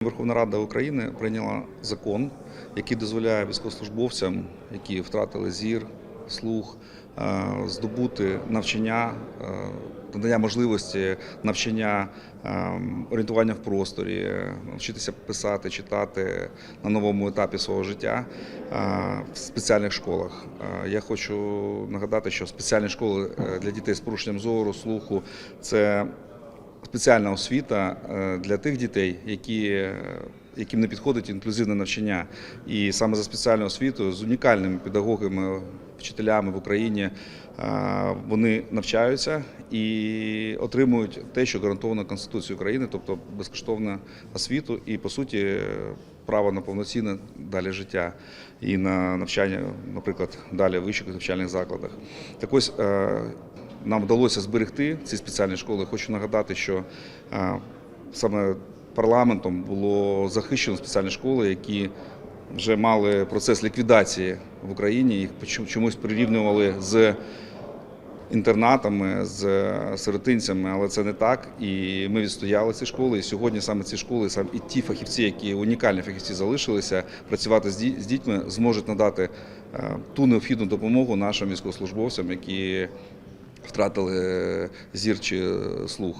Верховна Рада України прийняла закон, який дозволяє військовослужбовцям, які втратили зір, слух, е, здобути навчання, е, надання можливості навчання е, орієнтування в просторі, навчитися писати, читати на новому етапі свого життя в спеціальних школах. Я хочу нагадати, що спеціальні школи для дітей з порушенням зору, слуху це спеціальна освіта е, для тих дітей, які, е, яким не підходить інклюзивне навчання. І саме за спеціальною освітою з унікальними педагогами, вчителями в Україні е, вони навчаються і отримують те, що гарантовано Конституцією України, тобто безкоштовну освіту і, по суті, право на повноцінне далі життя і на навчання, наприклад, далі в вищих навчальних закладах. Так ось нам вдалося зберегти ці спеціальні школи. Хочу нагадати, що е, саме парламентом було захищено спеціальні школи, які вже мали процес ліквідації в Україні. Їх чомусь прирівнювали з інтернатами, з сиротинцями, але це не так. І ми відстояли ці школи. І сьогодні саме ці школи, саме і ті фахівці, які унікальні фахівці залишилися, працювати з дітьми, зможуть надати е, ту необхідну допомогу нашим військовослужбовцям, які втратили зір чи слух.